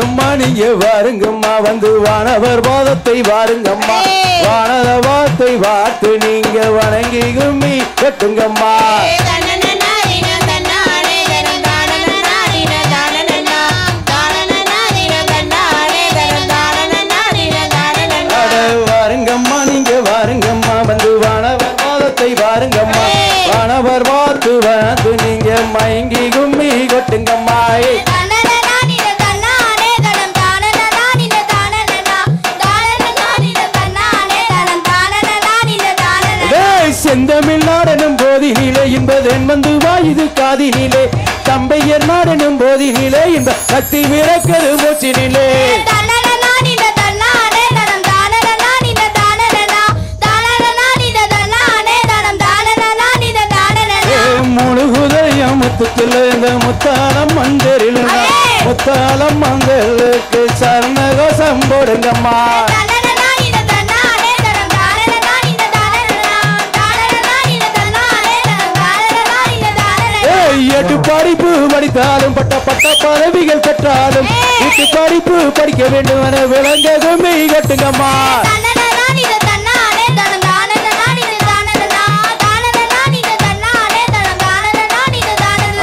வாருங்கம்மா நீங்க வாருங்கம்மா. வந்து வானவர் பாதத்தை வாருங்கம்மா. வானத வார்த்தை வார்த்து நீங்க வணங்கி கும்மி கட்டுங்கம்மா செந்தமிழ் நாடனும் போதினிலே என்பதென் வந்து வாயுது காதினிலே. தம்பையர் நாடனும் போதினிலே இந்த சக்தி விளக்கது மூச்சினிலே. முழுகுதயம் முத்துக்குள்ள இந்த முத்தாலம் மந்தரில் முத்தாலம் மந்தலுக்கு சரணகோசம் போடுங்கம்மா. படிப்பு படித்தாலும் பட்ட பட்ட பதவிகள் பெற்றாலும் எட்டு படிப்பு படிக்க வேண்டும் என விளங்க கும்மி கட்டுங்கம்மா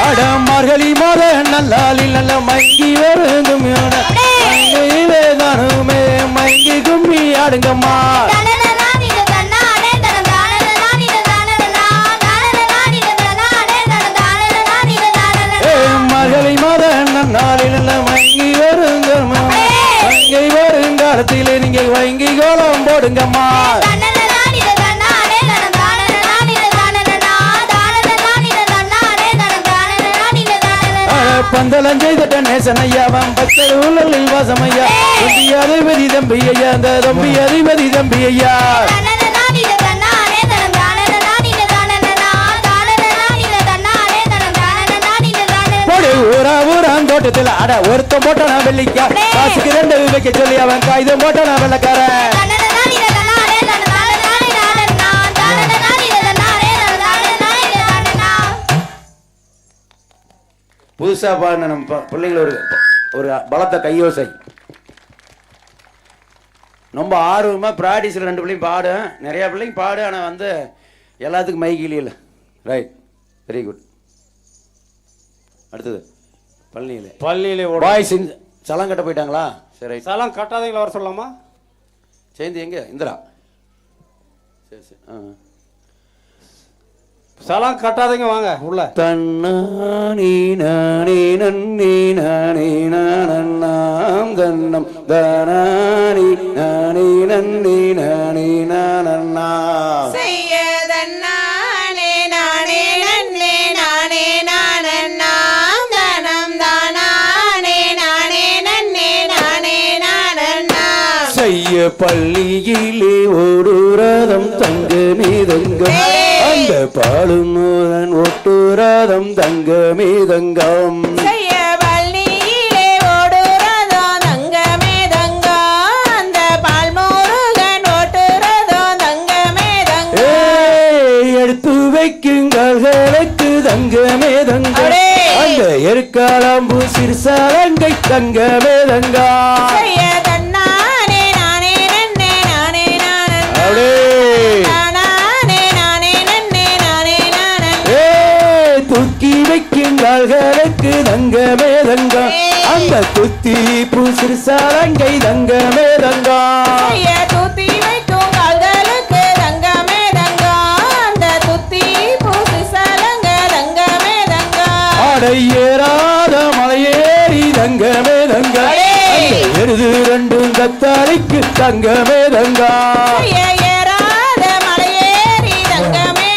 அட மார்கழி மாத நல்லாலில் நல்ல மங்கி வருங்கும் பந்தலம் செய்த நேசன் ஐயாவன் பக்தர் உள்ளலில் வாசம் ஐயா தம்பி அதிபதி தம்பி ஐயா அந்த தம்பி அதிபதி தம்பி ஐயா ஊரா ஊரான் தோட்டத்தில் அட ஒருத்தன் போட்டானா வெள்ளிக்கா காசுக்கு ரெண்டு வைக்க சொல்லி அவன் காகிதம் போட்டானா வெள்ளக்காரன். புதுசா பாடின நம்ம பிள்ளைங்கள ஒரு ஒரு பலத்த கையோசை. ரொம்ப ஆர்வமா ப்ராக்டிஸில் ரெண்டு பிள்ளைங்க பாடும் நிறைய பிள்ளைங்க பாடு ஆனால் வந்து எல்லாத்துக்கும் மைக்கிலி இல்லை ரைட் வெரி குட் அடுத்தது. பழனியில் பள்ளியிலே ஓட. பாய்ஸ் சலம் கட்ட போயிட்டாங்களா? சரி சலம் கட்டாதீங்களா வர சொல்லலாமா சேர்ந்து எங்க? இந்திரா. சரி சரி. ஆ. சலம் கட்டாதீங்க வாங்க உள்ள. தன்னானி நானே நன்னே நானே நானண்ணாம் தன்னம் தானானி நானே நன்னே நானே நானண்ணா பள்ளியிலே ஒரு ரதம் தங்க மீதங்கம் அந்த பாலும் மோதன் ஒட்டு ரதம் தங்க மீதங்கம் செய்ய பள்ளியிலே ஓடுறதோ தங்கமே தங்கம் வைக்குங்களுக்கு தங்கமே தங்கம்! அந்த எருக்காலாம்பு சிறுசாலங்கை தங்கமே தங்கா சிறுசாலங்கை தங்கமே தங்கா. தூத்தி வைக்கும் கால்களுக்கு தங்கமே தங்கம் அந்த துத்தி பூசி சலங்க தங்கமே தங்கம் ஆடை ஏறாத மலையேறி தங்கமே தங்க. எருது ரெண்டும் கத்தாரிக்கு தங்கமே தங்கா. ஏறாத மலையேறி தங்கமே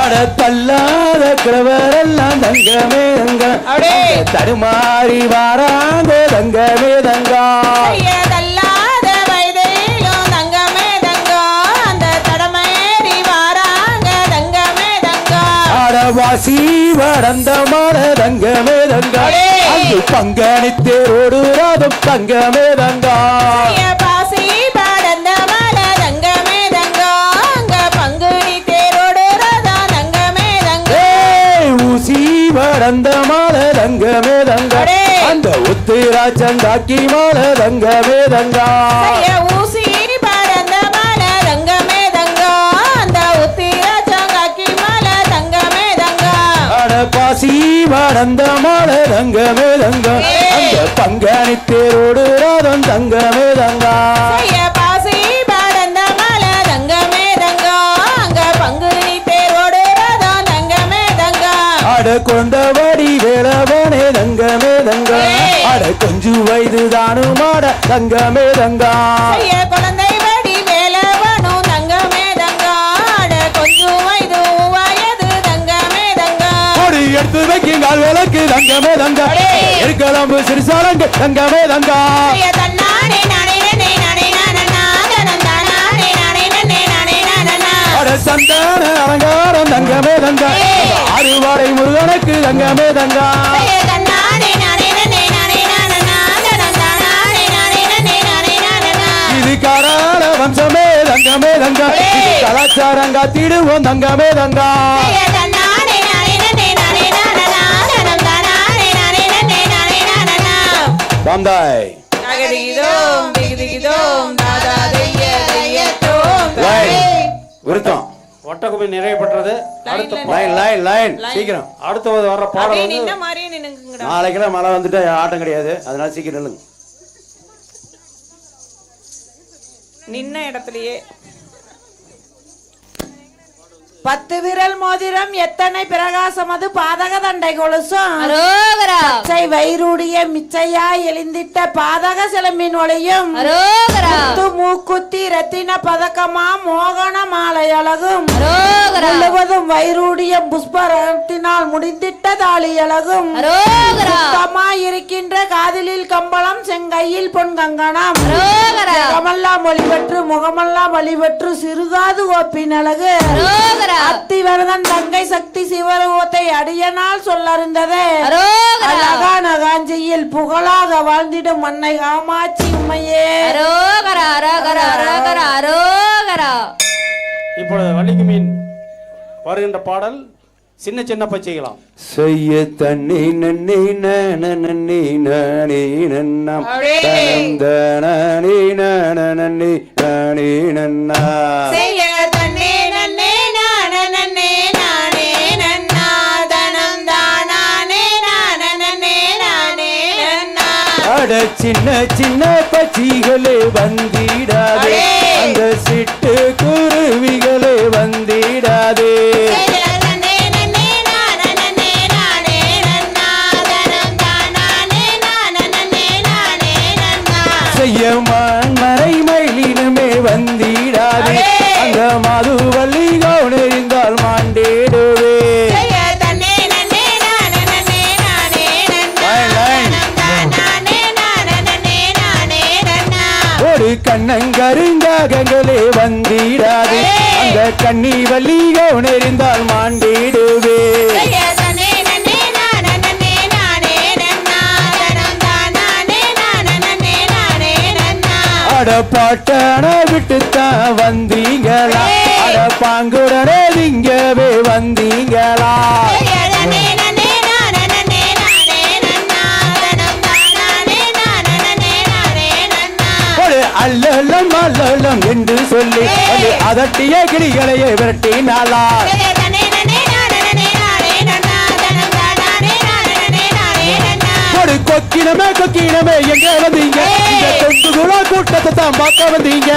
அட தள்ளாத கிழவரெல்லாம் தங்கமே தங்க. தடுமாறி வாராங்க தங்கமே தங்கா. வாசி வடந்த மர தங்கமே தங்கா. பங்கனி தேரோடு ராதம் தங்கமே தங்கா. வடந்த மாட தங்கமே தங்கா அடே. அந்த உத்திராச்சந்தாக்கி மாட தங்கமே தங்கா ஐய ஊசி பாடந்த மல தங்கமே தங்கா அந்த உத்திர சங்காக்கி மல தங்கமே தங்கா அட பாசி வடந்த மாட தங்கமே தங்கா அந்த பங்காணி தேரோடு ராதம் தங்கமே தங்கா அட கொண்டபடி வேளவனே தங்கமே தங்கா. அட கொஞ்சு வயது தானுமாட தங்கமே தங்கா. குழந்தை வடி வேலவனும் தங்கமே தங்கா. அட கொஞ்சம் வயது வயது தங்கமே தங்கா. கொடி எடுத்து வைக்குங்கால் விளக்கு தங்கமே தங்கா. அடே. எருக்கலம்பு சிறுசாரங்க தங்கமே தங்கா. சந்தான அலங்காரம் தங்கமே தங்கா. அறுவாடை முருகனுக்கு தங்கமே தங்கா இது காராள வம்சமே தங்கமே தங்கா. கலாச்சாரம் காத்திடுவோம் தங்கமே தங்கா ஐய தன்னானே நானே விருத்தம். ஒட்டக்குமி நிறைவு பெற்றது அடுத்த பா- லைன் லைன் லைன். சீக்கிரம். அடுத்தது வர்ற பாடல் அப்படியே வந்து நாளைக்கெல்லாம் மழை வந்துட்டு ஆட்டம் கிடையாது. அதனால சீக்கிரம் நில்லுங்க. நின்ன இடத்துலயே. பத்து விரல் மோதிரம் எத்தனை பிரகாசம்? அது பாதக தண்டை கொலுசும் பச்சை வயிறுடைய மிச்சையா எழுந்திட்ட பாதக சிலம்பின் ஒளியும். மூக்குத்தி ரத்தின பதக்கமா மோகன மாலை அழகும். முழுவதும் வயிறுடைய புஷ்பரத்தினால் முடிந்திட்ட தாலி அழகும். இருக்கின்ற காதிலில் கம்பளம் செங்கையில் பொன் கங்கணம். முகமெல்லாம் ஒளிபெற்று முகமெல்லாம் வழிபெற்று சிறுகாது ஓப்பின் அழகு. அரோகரா அத்திவரதன் தங்கை சக்தி சிவரூபத்தை அடியனால் சொல்லறிந்ததே அழகான காஞ்சியில் புகழாக வாழ்ந்திடும் மன்னை காமாட்சி உம்மையே இப்பொழுது வள்ளிக்கு மீன் வருகின்ற பாடல் சின்ன சின்ன பச்சைகளாம் செய்ய தண்ணி நன்னி நன்னி நானே நன்னம் தனந்தனி நன்னி நானே நன்னா அட சின்ன சின்ன பச்சிகளே வந்திடாதே. அந்த சிட்டு ஒரு கண்ணங்கருங்காகங்களே வந்திடாதே. அந்த கண்ணி வள்ளி கவுனெறிந்தால் மாண்டிடுவே பாட்டான விட்டுத்தான் வந்தீங்களா? அடே. பாங்குடனே இங்கவே வந்தீங்களா? அல்லலம் அல்லலம் என்று சொல்லி. அது அதட்டிய கிளிகளையே விரட்டினாளா ஒரு கொக்கினமே கொக்கினமே எங்க வந்தீங்க. இந்த தொண்டுகுலா கூட்டத்தை தான் பார்க்க வந்தீங்க.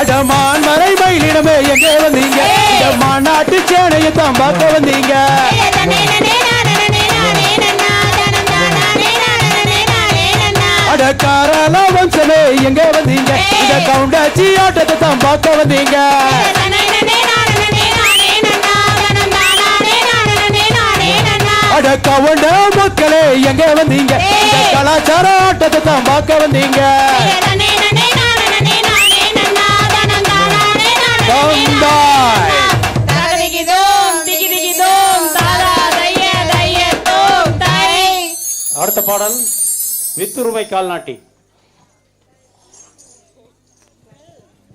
அடமான் மறை மயிலிடமே எங்க வந்தீங்க. இந்த மாநாட்டு சேனையை தான் பார்க்க வந்தீங்க. கவுண்டாச்சி ஆட்டத்தை தான் பார்க்க வந்தீங்க. அட கவுண்ட மக்களே எங்க வந்தீங்க. கலாச்சார ஆட்டத்தை தான் பார்க்க வந்தீங்க. அடுத்த பாடல் வித்துருமை கால்நாட்டி.